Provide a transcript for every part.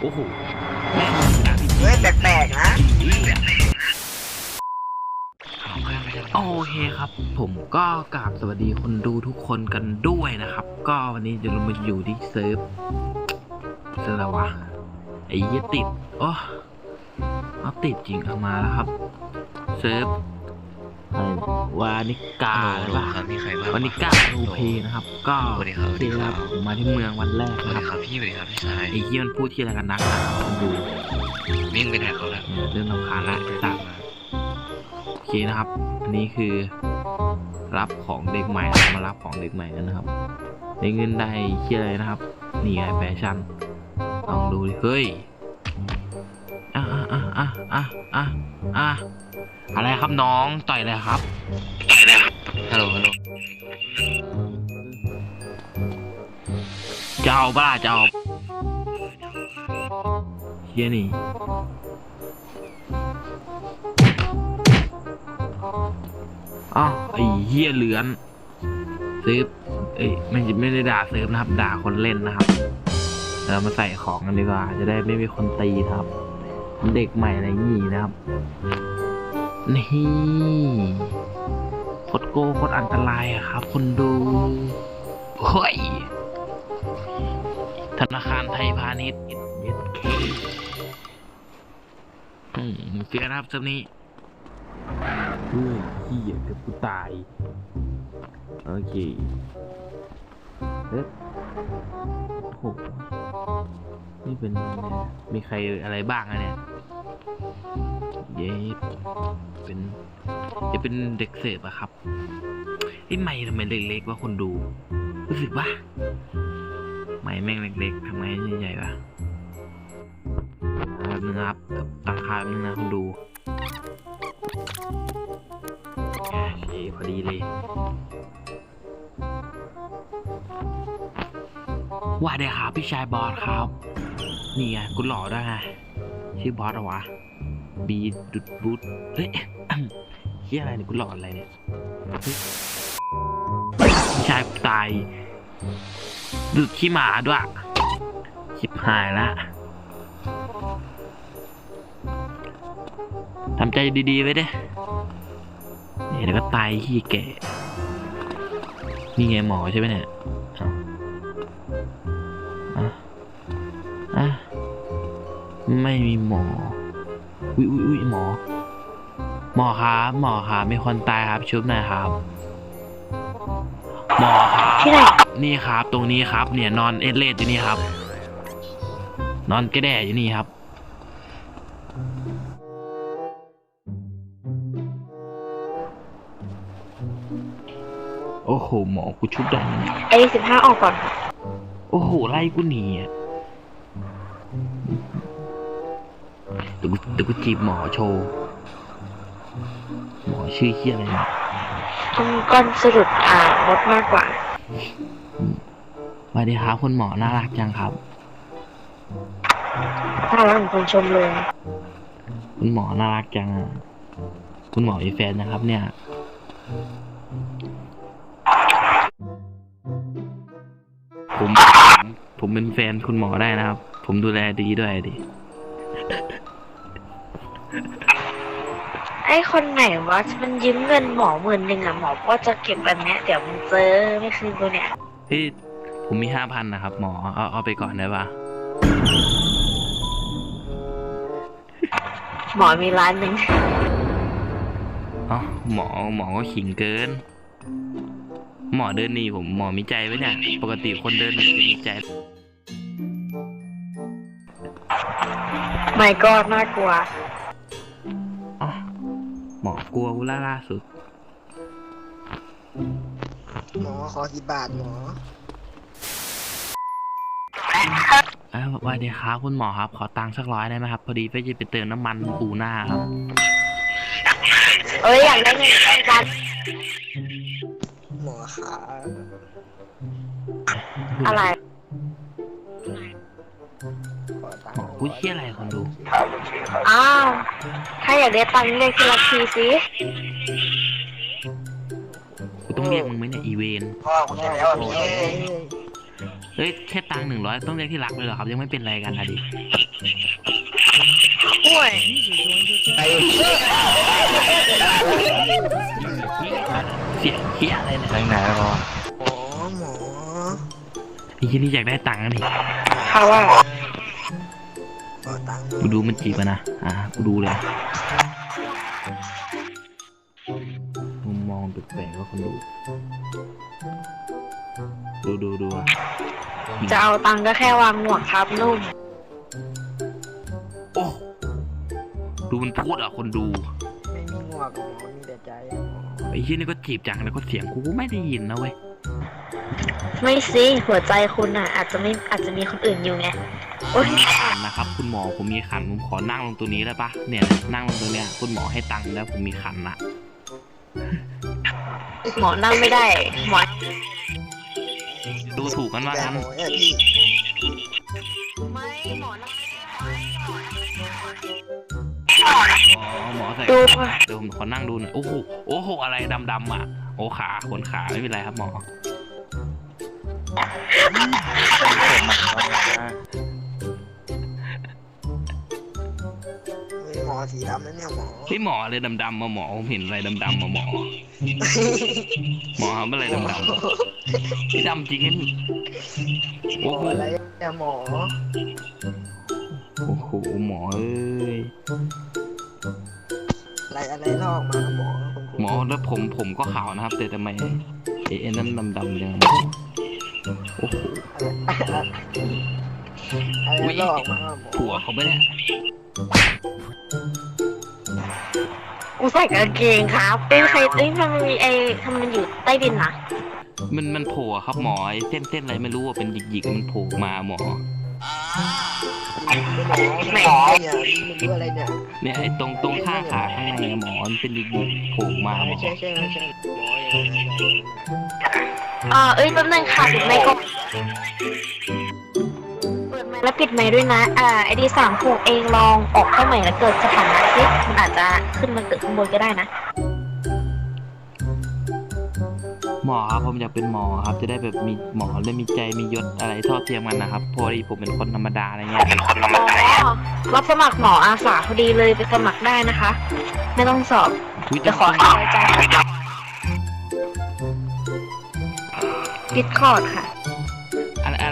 โอ้โหแม่งชนะพี่เฮ้ยแปลกๆนะโอเคครับ ผมก็กราบสวัสดีคนดูทุกคนกันด้วยนะครับ ก็วันนี้จะลงมาอยู่ที่เซิร์ฟเซิร์ฟอะไรวะไอ้เหี้ยติดโอ้เอาติดจริงเอามาแล้วครับ เซิร์ฟ อะไรวานิกาหรือเปล่าครับมีใครบ้างวานิกาโอเพนะครับ ก็สวัสดีครับโอเคครับผมมาที่เมืองวันแรกสวัสนะดีคครับรับพี่สวัสดีครับพี่ชายไอ้เหี้ยมันพูดที่อะไรกันนักหนาคนดูวิ่งไปไหนเขาแล้วเนี่ยเรื่องรำคาญละตัดโอเคนะครับ อันนี้คือ รับของเด็กใหม่นะครับมารับของเด็กใหม่แล้วนะครับได้เงินได้เชี่ยอะไรนะครับ นี่ไงแฟชั่นลองดูดิเฮ้ยอะอะอะอะอะอะ อะอะไรครับน้องต่อยอะไรครับฮัลโหลฮัลโหลจะเอาปะล่ะจะเอาเฮียนี่อ้าวไอ้เฮียเหลือนเซิร์ฟเอ้ยไม่ไม่ได้ด่าเซิร์ฟนะครับ ด่าคนเล่นนะครับเรามาใส่ของกันดีกว่า จะได้ไม่มีคนตีนะครับ เด็กใหม่อะไรงี้นะครับ นี่โคตรโกโคตรอันตรายอะครับคนดูเฮ้ยธนาคารไทยพาณิชย์เย็ดเคอืมเสียนะครับจ้านี้เฮ้ยเหี้ยเดี๋ยวกูตาย โอเคเอ๊ะโอ้โหนี่เป็น มีใครอะไรบ้างอะเนี่ย เย้เป็นจะเป็นเด็กเสิร์ฟอะครับไอ้ไม่ทำไมเล็กๆว่าคนดู รู้สึกว่าไม่แม่งเล็กๆทำไมใหญ่ๆวะแป๊บนึงครับตั้งค่าแป๊บนึงนะคุณดูโอเคพอดีเลย ว่าเดี๋ยวครับพี่ชายบอสครับ นี่ไงกูหล่อด้วยไง ชื่อบอสเหรอวะบีดุดบูดเฮ้ยเฮียอะไรเนี่ยกูหล่ออะไรเนี่ยเฮ้ยพี่ชายกูตายดูดขี้หมาด้วยชิบหายละทำใจดีๆไว้เด้เนี่ยเดี๋ยวก็ตายขี้แก่นี่ไงหมอใช่ไหมเนี่ย ไม่มีหมอ อุ้ยอุ้ยอุ้ยหมอ หมอครับหมอครับมีคนตายครับชุบหน่อยครับ หมอครับ ที่ไหนนี่ครับ ตรงนี้ครับ เนี่ยนอนเอดเลดอยู่นี่ครับ นอนกระแดะอยู่นี่ครับ โอ้โหหมอกูชุบได้ไหมเนี่ยไอ้สิบห้าออกก่อน โอ้โหไล่กูหนีอะ เดี๋ยวกูเดี๋ยวกูจีบหมอโชว์ หมอชื่อเฮียอะไรเนี่ยต้องก้อนสะดุดอ่ามดมากกว่าสวัสดีครับคุณหมอน่ารักจังครับถ้ารักเหมือนคนชมเลย คุณหมอน่ารักจังอะคุณหมอมีแฟนนะครับ เนี่ยผมผมเป็นแฟนคุณหมอได้นะครับ ผมดูแลดีด้วยดิ อ้คนไหนวะมันยืมเงินหมอหมื่นหนึ่งอะหมอก็จะเก็บอันเนี้ยเดี๋ยวมึงเจอไม่คืนกูเนี่ยเฮ้ยผมมีห้าพันนะครับ หมอเอาเอาไปก่อนได้ปะหมอมีร้านหนึ่งอ๋อหมอหมอก็ขิงเกิน หมอเดินหนีผมหมอมีใจไว้เนี่ยปกติคนเดินหนีจะมีใจไม่ก็น่ากลัวอ๋อ หมอกลัวกูล่าล่าสุด หมอขอกี่บาทหมอเอ้ยสวัสดีครับคุณหมอครับ ขอตังค์สักร้อยได้ไหมครับ พอดีเพื่อจะไปเติมน้ำมันปูหน้าครับ เอ้ยอยากได้เงินใกล้กันหมอขาอะไรข กูเชี่ยอะไรคนดู อ้าว ถ้าอยากได้ตังค์เรียกทีละทีสิ กูต้องเรียกมึงไหมเนี่ยอีเวนพ่อคุณจะแล้วมีเอ้ยเฮ้ยแค่ตังหนึ่งร้อยต้องเรียกที่รักเลยเหรอครับยังไม่เป็นไรกันอะดิโอ้ยเสียงเฮียอะไรเนี่ยทางไหนแล้วพ่อหมอหมอไอ้ที่นี่อยากได้ตังค์นี่เขาว่า กูดูมันจีบอะนะ อ่ากูดูเลยมุมมองแปลกๆว่าคนดู ดูดูดูอะจะเอาตังค์ก็แค่วางหมวกครับนุ่มโอ้ดูมันพูดอะคนดู ไม่มีหมวกหมอมีแต่ใจอะหมอไอ้ที่นี่ก็จีบจังแล้วก็เสียงกูก็ไม่ได้ยินนะเว้ย ไม่สิหัวใจคุณอะ อาจจะไม่อาจจะมีคนอื่นอยู่ไง โอ้ยขันนะครับ คุณหมอผมมีขันผมขอนั่งลงตัวนี้ได้ปะเนี่ยนั่งลงตัวเนี้ยคุณหมอให้ตังค์แล้วผมมีขันอะหมอนั่งไม่ได้ หมอดูถูกกันว่าแต่งั้นหมอเนี่ยพี่ไม่หมอนั่งอ๋อหมอใส่ดูเดี๋ยวผมขอนั่งดูหน่อยโอ้โหโอ้โหอะไรดำๆอะโอ้ขาขนขาไม่เป็นไรครับหมอมีหม อสีดำนั่นเนี่ยหมอพี่หมออะไรดำๆมาหมอผมเห็นอะไรดำๆมาหมอ หมอทำอะไรดำๆพี่ดำจริงไงนี่หมโอ้อโหอะไรเนี่ยหมอโอ้โหหมอเอ้ยอะไรอะไรลอกมาหมอคุณครูหมอแล้วผมผมก็ขาวนะครับ แต่ทำไมไอ้ไอ้นั่นดำๆยังโอ้โหอะไรลอกมาหมอผัวเขาไม่ได้ กูใส่กางเกงครับเอ้ยใครเอ้ยมันมีไอ้ทำไมมันอยู่ใต้ดินนะมันมันโผล่ครับหมอไอ้เส้นเส้นอะไรไม่รู้ว่าเป็นหยิกๆมันโผล่มาหมอหมอหมอเนี่ยไม่รู้อะไรเนี่ยเนี่ยไอ้ตรงตรงข้างขาข้างในหมอมันเป็นหยิกๆโผล่มาหมไม่อใช่ใช่ไม่ใช่หมออย่างนั้นอ่าเอ้ยแป๊บนึงค่ะปิดไมค์ก่อนเปิดไมค์ แล้วปิดไมค์ด้วยนะ อ่าไอดีสามหกเองลองออกเข้าใหม่แล้วเกิดสถานะสิมันอาจจะขึ้นมาเกิดข้างบนก็ได้นะ หมอครับผมอยากเป็นหมอครับ จะได้แบบมีหมอและมีใจมียศอะไรเท่าเทียมกันนะครับเพราะว่าผมเป็นคนธรรมดาอะไรเงี้ยอ๋อรับสมัครหมออาสาพอดีเลยไปสมัครได้นะคะ ไม่ต้องสอบอุ๊ยจะขอให้ไว้ใจดิสคอร์ดค่ะ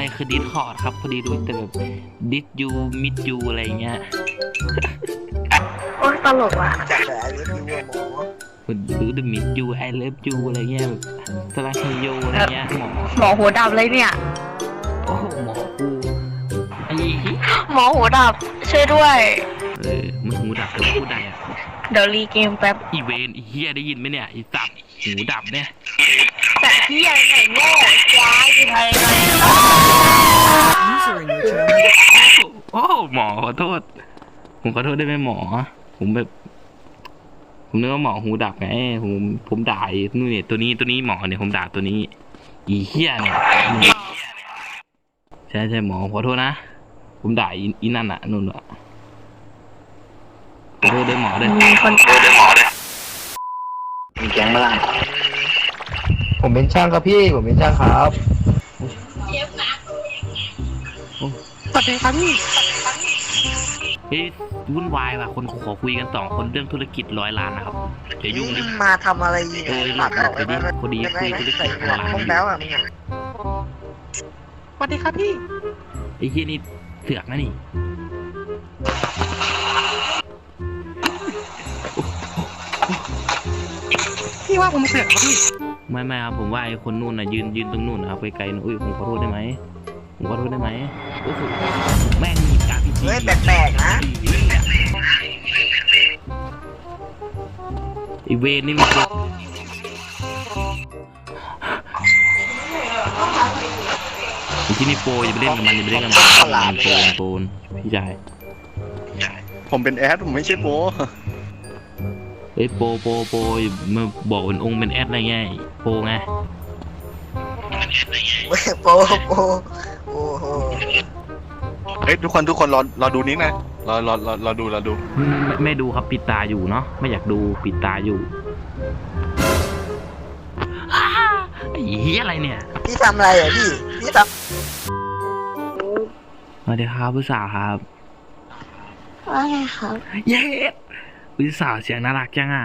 อะไรอะไรคือดิสคอร์ดครับพอดีดูแต่แบบดิสยูมิดยูอะไรเงี้ยโอ้ยตลกว่ะจากแต่อายุที่ว่าหมอคุณดูดิมิดยูไอเลิฟยูอะไรเงี้ยแบบสลักเฮโยอะไรเงี้ยหมอหมอหัวดับเลยเนี่ยโอ้โหหมอกูไอ้หมอหัวดับช่วยด้วยเออมึงหูดับแต่พูดได้อะเดี๋ยวรีเกมแป๊บอีเวนอีเฮียได้ยินไหมเนี่ยอีสับหูดับเนี่ยแต่พี่ยังไงโง่ควายยังไง User หหมอขอโทษ ผมขอโทษได้ไหมหมอ ผมแบบ ผมนึกว่าหมอหูดับไงผมผมด่าไอ้นู่นเนี่ยตัวนี้ตัวนี้หมอเนี่ยผมด่าตัวนี้ อีเฮียเนี่ยใช่ใช่หมอขอโทษนะผมด่าอีอีนั่นอะนู่นอะขอโทษด้วยหมอด้วยมีคนตายมีแก๊งมาล่ะผมเป็นช่างครับพี่ผมเป็นช่างครับสวัสดีครับพี่ เฮ้ยวุ่นวายว่ะคนขอคุยกันสองคนเรื่องธุรกิจร้อยล้านนะครับเดี๋ยวยุ่งดิมาทำอะไรอีกเออหลักออกเดี๋ยวดิพอดีคุยธุรกิจใส่หมวกพวกแล้วอะมึงอะสวัสดีครับพี่ไอ้เฮียนี่เสือกนะนี่พี่ว่าผมเสือกครับพี่ไม่ไม่ครับผมว่าไอ้คนนู่นน่ะยืนยืนตรงนู่นนะครับไกลๆนะอุ้ยผมขอโทษได้ไหม ผมขอโทษได้ไหมโอ้โหแม่งมีการพิธีเฮ้ยแปลกๆนะ ไอเวนนี่มันตัวไอ้ที่นี่โปรอย่าไปเล่นกับมันอย่าไปเล่นกับมันมันโปรมันโปรพี่ชายผมเป็นแอดผมไม่ใช่โปรเฮ้ยโปรโปรโปรอย่ามาบอกเป็นองค์เป็นแอดอะไรเงี้ยโปรไง เว้ยโปโปโอ้โหเฮ้ยทุกคนทุกคนรอรอดูนี้นะรอรอรอรอดูรอดูไม่ไม่ดูครับปิดตาอยู่เนาะไม่อยากดูปิดตาอยู่อ้าไอ้เหี้ยอะไรเนี่ยพี่ทำอะไรอะพี่ พี่ทำวัสดีครับผู้สาวครับว่าไงครับ เย้ผู้สาวเสียงน่ารักจังอะ